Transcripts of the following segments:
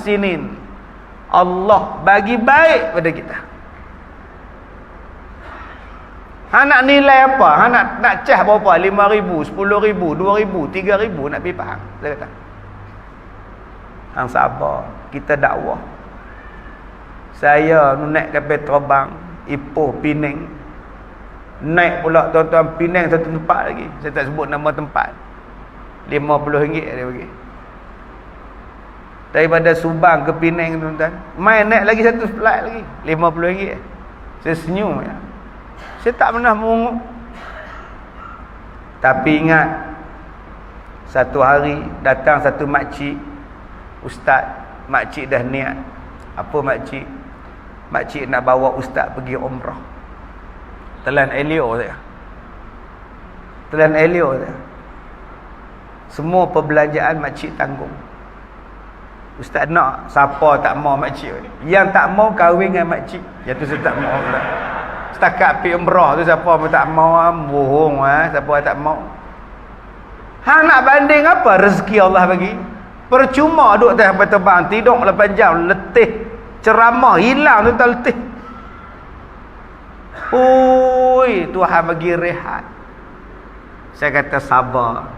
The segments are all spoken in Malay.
muhsinin. Allah bagi baik pada kita. Ha nak nilai apa? Ha nak nak cah berapa? 5000, 10000, 2000, 3000 nak pi faham. Saya kata. Hang sabar, kita dakwah. Saya naik kapal terbang Ipoh Penang. Naik pula tuan-tuan Penang satu tempat lagi. Saya tak sebut nama tempat. RM50 dia bagi. Daripada Subang ke Penang tuan-tuan. Main naik lagi satu flight lagi. RM50. Saya senyum ya. Saya tak pernah mengunguk. Tapi ingat satu hari datang satu makcik ustaz, makcik dah niat. Apa makcik? Makcik nak bawa ustaz pergi umrah. Telan Elio saya. Telan Elio saya. Semua perbelanjaan makcik tanggung. Ustaz nak siapa tak mau makcik. Yang tak mau kahwin dengan makcik. Yang tu saya tak mau pula. Setakat pergi umrah tu siapa pun tak mau ah, bohong ah siapa tak mau. Hang nak banding apa rezeki Allah bagi? Percuma duduk kapal terbang tidur 8 jam letih ceramah hilang tu tak letih. Oi, Tuhan bagi rehat. Saya kata sabar.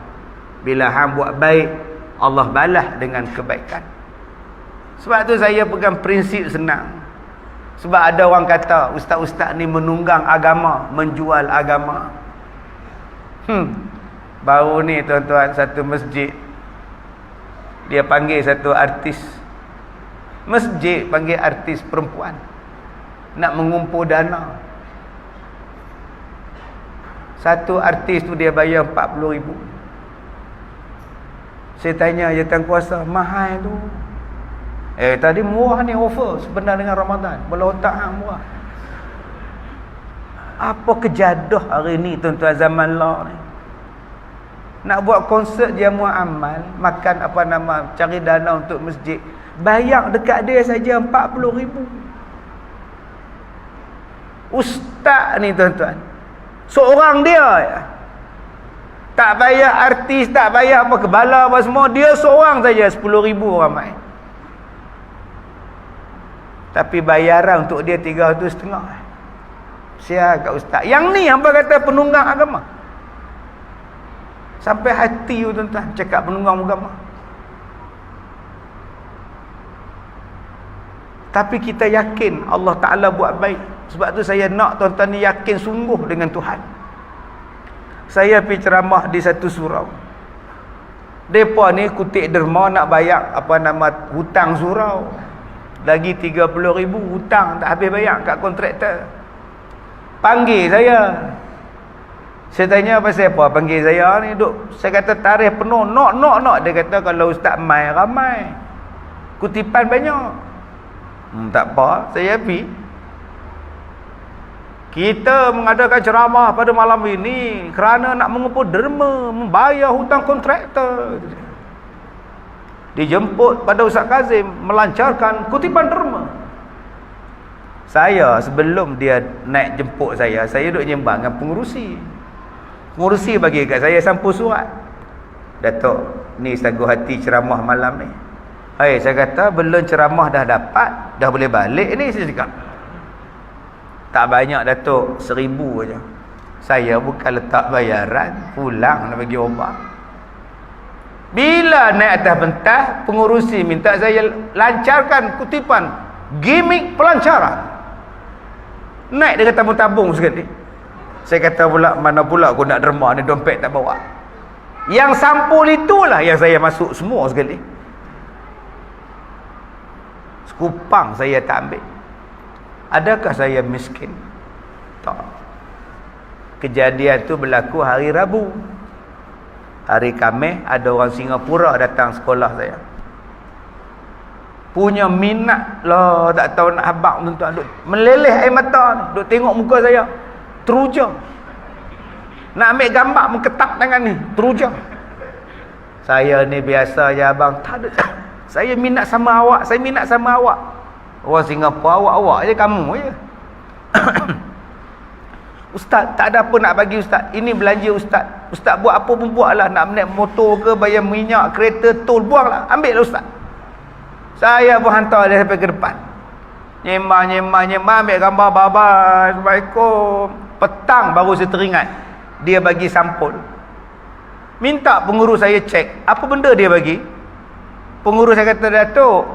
Bila hang buat baik, Allah balas dengan kebaikan. Sebab tu saya pegang prinsip senang. Sebab ada orang kata ustaz-ustaz ni menunggang agama, menjual agama. Hmm. Baru ni tuan-tuan satu masjid. Dia panggil satu artis. Masjid panggil artis perempuan. Nak mengumpul dana. Satu artis tu dia bayar 40 ribu. Saya tanya jatuh kuasa? Mahal tu eh tadi murah ni offer sebenar dengan Ramadan. Bola otak hang murah. Apa kejadah hari ni tuan-tuan zaman law ni? Nak buat konsert jamu amal makan apa nama cari dana untuk masjid. Bayar dekat dia saja 40 ribu. Ustaz ni tuan-tuan. Seorang dia ya. tak bayar artis tak bayar apa kebala apa semua dia seorang saja 10 ribu ramai tapi bayaran untuk dia 300 setengah siapa kat ustaz yang ni apa kata penunggang agama Sampai hati tu tuan-tuan cakap penunggang agama. Tapi kita yakin Allah Ta'ala buat baik. Sebab tu saya nak tuan-tuan ni yakin sungguh dengan Tuhan. Saya pergi ceramah di satu surau. Mereka ni kutik derma nak bayar apa nama hutang surau. Lagi 30 ribu hutang tak habis bayar kat kontraktor. Panggil saya. Saya tanya pasal apa panggil saya ni duk. Saya kata tarikh penuh. Nok nok nok dia kata kalau ustaz mai ramai. Kutipan banyak. Hmm, tak apa, saya happy. Kita mengadakan ceramah pada malam ini kerana nak mengumpul derma, membayar hutang kontraktor. Dijemput pada Ustaz Kazim melancarkan kutipan derma. Saya sebelum dia naik jemput saya, saya duduk nyembang dengan pengurusi. Pengurusi bagi kat saya sampul surat. Datuk, ni sagu hati ceramah malam ni. Hai, saya kata belum ceramah dah dapat, dah boleh balik ni saya cakap. Tak banyak Datuk, seribu aja. Saya bukan letak bayaran, pulang nak bagi obat. Bila naik atas pentas, pengurusi minta saya lancarkan kutipan gimmick pelancaran. Naik dia kata tabung sekali. Saya kata pula mana pula aku nak derma ni dompet tak bawa. Yang sampul itulah yang saya masuk semua sekali. Sekupang saya tak ambil. Adakah saya miskin? Tak. Kejadian tu berlaku hari Rabu. Hari Khamis ada orang Singapura datang sekolah saya. Punya minat lah tak tahu nak habaq tuan-tuan duk meleleh air mata duk tengok muka saya. Teruja. Nak ambil gambar mengketap tangan ni, teruja. Saya ni biasa je abang, tak ada. Saya minat sama awak, saya minat sama awak. Orang Singapura awak-awak je kamu je. ustaz, tak ada apa nak bagi ustaz. Ini belanja ustaz. Ustaz buat apa pun buatlah. Nak naik motor ke, bayar minyak, kereta, tol, buanglah. Ambil lah ustaz. Saya pun hantar dia sampai ke depan. Nyemah, nyemah, nyemah. Ambil gambar baba. Assalamualaikum. Petang baru saya teringat. Dia bagi sampul. Minta pengurus saya cek. Apa benda dia bagi? Pengurus saya kata, Datuk.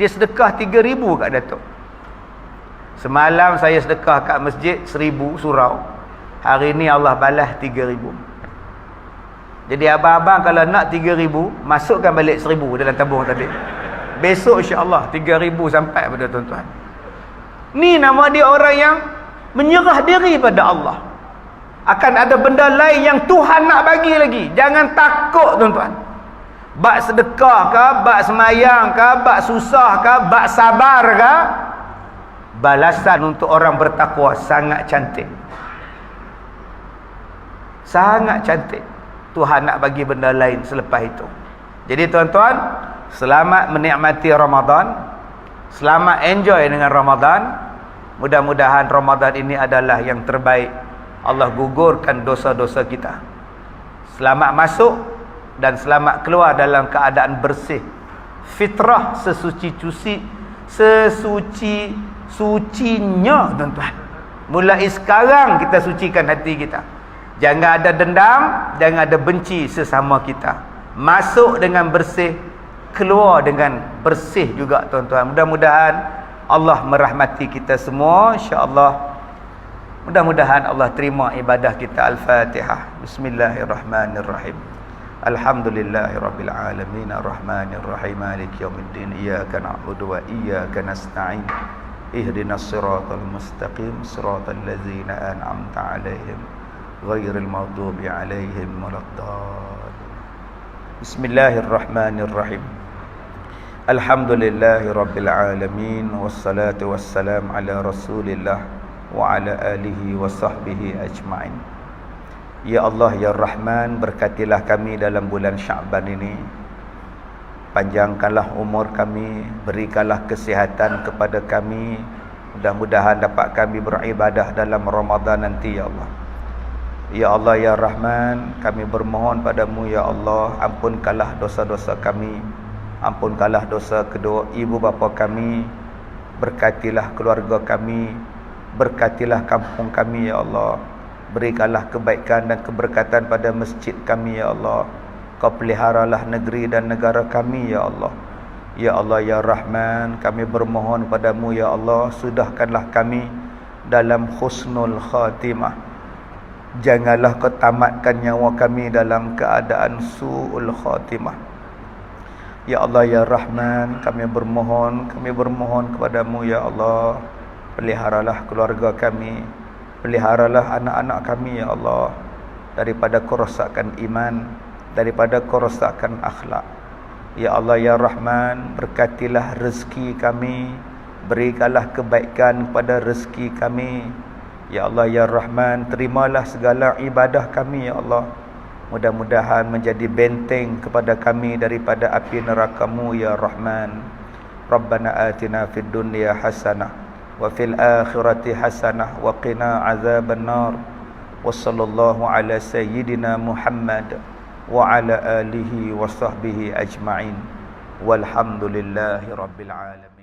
Dia sedekah 3,000 kat Datuk. Semalam saya sedekah kat masjid 1,000 surau. Hari ni Allah balas 3,000. Jadi abang-abang kalau nak 3,000, masukkan balik 1,000 dalam tabung tadi. Besok insya-Allah 3,000 sampai pada tuan-tuan. Ni nama dia orang yang menyerah diri pada Allah. Akan ada benda lain yang Tuhan nak bagi lagi. Jangan takut tuan-tuan. Bak sedekah ke, bak semayang ke, bak susah ke, bak sabar ke, balasan untuk orang bertakwa sangat cantik. Sangat cantik. Tuhan nak bagi benda lain selepas itu. Jadi tuan-tuan, selamat menikmati Ramadan. Selamat enjoy dengan Ramadan. Mudah-mudahan Ramadan ini adalah yang terbaik. Allah gugurkan dosa-dosa kita. Selamat masuk dan selamat keluar dalam keadaan bersih. Fitrah sesuci-cuci, sesuci sucinya tuan-tuan. Mulai sekarang kita sucikan hati kita. Jangan ada dendam, jangan ada benci sesama kita. Masuk dengan bersih, keluar dengan bersih juga tuan-tuan. Mudah-mudahan Allah merahmati kita semua insya-Allah. Mudah-mudahan Allah terima ibadah kita Al-Fatihah. Bismillahirrahmanirrahim. Alhamdulillahirabbil alamin arrahmanir rahim maliki yaumiddin iyyaka na'budu wa iyyaka nasta'in. Ihdinas siratal mustaqim siratal ladzina an'amta 'alaihim غير المغضوب عليهم ولا الضالين بسم الله الرحمن الرحيم الحمد لله رب العالمين والصلاة والسلام على رسول الله وعلى آله وصحبه أجمعين Ya Allah Ya Rahman berkatilah kami dalam bulan Syaban ini Panjangkanlah umur kami Berikanlah kesihatan kepada kami Mudah-mudahan dapat kami beribadah dalam Ramadan nanti Ya Allah Ya Allah Ya Rahman Kami bermohon padamu Ya Allah Ampunkanlah dosa-dosa kami. Ampunkanlah dosa kedua ibu bapa kami. Berkatilah keluarga kami. Berkatilah kampung kami Ya Allah. Berikanlah kebaikan dan keberkatan pada masjid kami Ya Allah. Kau peliharalah negeri dan negara kami Ya Allah. Ya Allah Ya Rahman Kami bermohon padamu Ya Allah Sudahkanlah kami Dalam khusnul khatimah Janganlah kau tamatkan nyawa kami dalam keadaan su'ul khatimah. Ya Allah ya Rahman, kami bermohon, kami bermohon kepadamu ya Allah, peliharalah keluarga kami, peliharalah anak-anak kami ya Allah daripada kerosakan iman, daripada kerosakan akhlak. Ya Allah ya Rahman, berkatilah rezeki kami, berikanlah kebaikan kepada rezeki kami. Ya Allah Ya Rahman Terimalah segala ibadah kami Ya Allah. Mudah-mudahan menjadi benteng kepada kami Daripada api nerakamu Ya Rahman. Rabbana atina fid dunya hasanah Wa fil akhirati hasanah Wa qina azaban nar Wa sallallahu ala sayyidina Muhammad Wa ala alihi wa sahbihi ajma'in. Walhamdulillahi rabbil alamin